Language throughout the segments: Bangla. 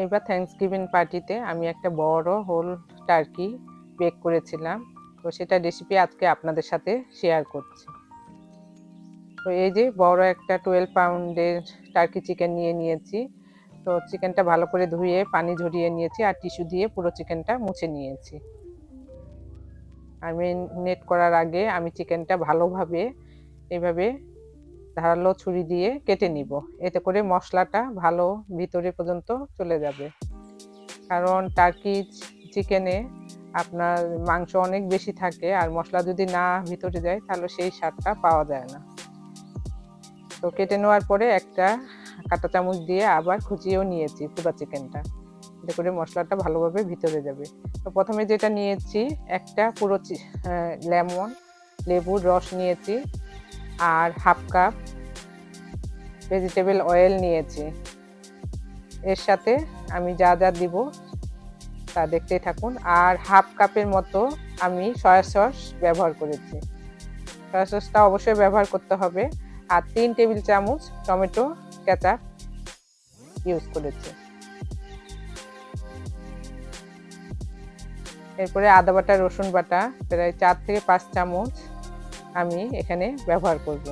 এইবার থ্যাংকস গিভিং পার্টিতে আমি একটা বড় হোল টার্কি বেক করেছিলাম। তো সেটা রেসিপি আজকে আপনাদের সাথে শেয়ার করছি। তো এই যে বড় একটা টুয়েলভ পাউন্ডের টার্কি চিকেন নিয়ে নিয়েছি। তো চিকেনটা ভালো করে ধুয়ে, পানি ঝরিয়ে নিয়েছি আর টিস্যু দিয়ে পুরো চিকেনটা মুছে নিয়েছি। আর নেট করার আগে আমি চিকেনটা ভালোভাবে এভাবে ধারালো ছুরি দিয়ে কেটে নিব। এতে করে মশলাটা ভালো ভিতরে পর্যন্ত চলে যাবে। কারণ টার্কি চিকেনে আপনার মাংস অনেক বেশি থাকে আর মশলা যদি না ভিতরে যায়, তাহলে সেই স্বাদটা পাওয়া যায় না। তো কেটে নেওয়ার পরে একটা কাঁটা চামচ দিয়ে আবার খুঁচিয়েও নিয়েছি পুরো চিকেনটা। এতে করে মশলাটা ভালোভাবে ভিতরে যাবে। তো প্রথমে যেটা নিয়েছি, একটা পুরো লেমন, লেবুর রস নিয়েছি আর হাফ কাপ ভেজিটেবল অয়েল নিয়েছি। এর সাথে আমি যা যা দিব তা দেখতেই থাকুন। আর হাফ কাপের মতো আমি সয়া সস ব্যবহার করেছি। সয়া সসটা অবশ্যই ব্যবহার করতে হবে। আর তিন টেবিল চামচ টমেটো কেচাপ ইউজ করেছি। এরপরে আদা বাটা, রসুন বাটা, প্রায় চার থেকে পাঁচ চামচ আমি এখানে ব্যবহার করব।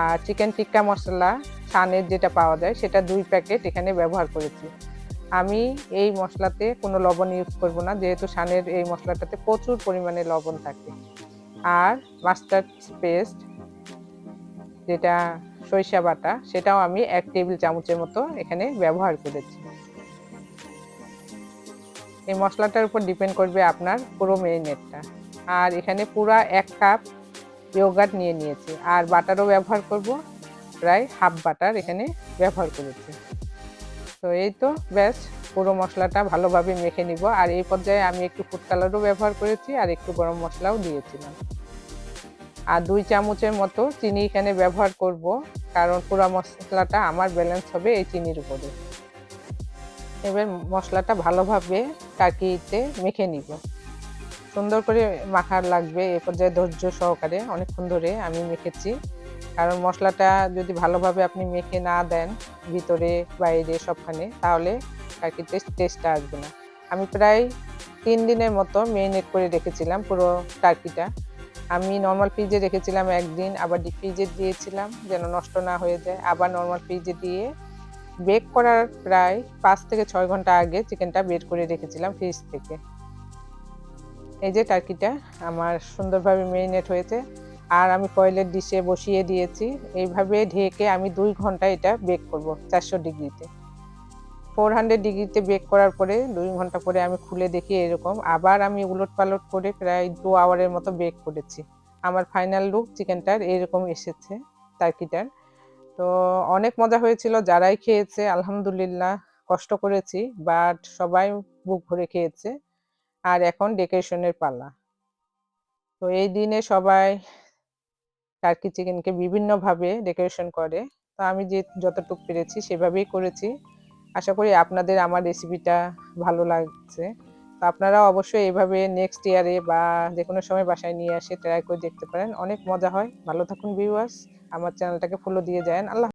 আর চিকেন টিক্কা মশলা ছানের যেটা পাওয়া যায়, সেটা দুই প্যাকেট এখানে ব্যবহার করেছি। আমি এই মশলাতে কোনো লবণ ইউজ করব না, যেহেতু সানের এই মশলাটাতে প্রচুর পরিমাণে লবণ থাকে। আর মাস্টার্ড পেস্ট যেটা সরিষা বাটা, সেটাও আমি এক টেবিল চামচের মতো এখানে ব্যবহার করেছি। এই মশলাটার উপর ডিপেন্ড করবে আপনার পুরো মেরিনেটটা আর এখানে পুরা এক কাপ ইয়োগার্ট নিয়ে নিয়েছি। আর বাটারও ব্যবহার করব। প্রায় হাফ বাটার এখানে ব্যবহার করেছি। তো এই তো ব্যাস, পুরো মশলাটা ভালোভাবে মেখে নিব। আর এই পর্যায়ে আমি একটু ফুড কালারও ব্যবহার করেছি আর একটু গরম মশলাও দিয়েছিলাম। আর দুই চামচের মতো চিনি এখানে ব্যবহার করব, কারণ পুরো মশলাটা আমার ব্যালেন্স হবে এই চিনির উপরে। এবার মশলাটা ভালোভাবে টাকিতে মেখে নিব। সুন্দর করে মাখার লাগবে, এ পর্যায়ে ধৈর্য সহকারে অনেকক্ষণ ধরে আমি মেখেছি। কারণ মশলাটা যদি ভালোভাবে আপনি মেখে না দেন ভিতরে, বাইরে সবখানে, তাহলে টার্কির টেস্টটা আসবে না। আমি প্রায় তিন দিনের মতো মেরিনেট করে রেখেছিলাম পুরো টার্কিটা। আমি নর্মাল ফ্রিজে রেখেছিলাম একদিন, আবার ডিপ ফ্রিজে দিয়েছিলাম যেন নষ্ট না হয়ে যায়। আবার নর্মাল ফ্রিজে দিয়ে বেক করার প্রায় পাঁচ থেকে ছয় ঘণ্টা আগে চিকেনটা বের করে রেখেছিলাম ফ্রিজ থেকে। এই যে টার্কিটা আমার সুন্দরভাবে মেরিনেট হয়েছে। আর আমি ফয়েলের ডিশে বসিয়ে দিয়েছি। এইভাবে ঢেকে আমি দুই ঘণ্টা এটা বেক করব চারশো ডিগ্রিতে। ফোর হান্ড্রেড ডিগ্রিতে বেক করার পরে দুই ঘণ্টা পরে আমি খুলে দেখি এরকম। আবার আমি উলট পালট করে প্রায় দু আওয়ারের মতো বেক করেছি। আমার ফাইনাল লুক চিকেনটার এরকম এসেছে টার্কিটার তো অনেক মজা হয়েছিল, যারাই খেয়েছে, আলহামদুলিল্লাহ কষ্ট করেছি বাট সবাই বুক ভরে খেয়েছে। আর এখন ডেকোরেশনের পালা। তো এই দিনে সবাই টার্কি চিকেনকে বিভিন্নভাবে ডেকোরেশন করে। তো আমি যে যতটুকু পেরেছি সেভাবেই করেছি। আশা করি আপনাদের আমার রেসিপিটা ভালো লাগছে। তো আপনারা অবশ্যই এভাবে নেক্সট ইয়ারে বা যে কোনো সময় বাসায় নিয়ে আসে ট্রাই করে দেখতে পারেন। অনেক মজা হয়। ভালো থাকুন ভিউয়ার্স আমার চ্যানেলটাকে ফলো দিয়ে যান। আল্লাহ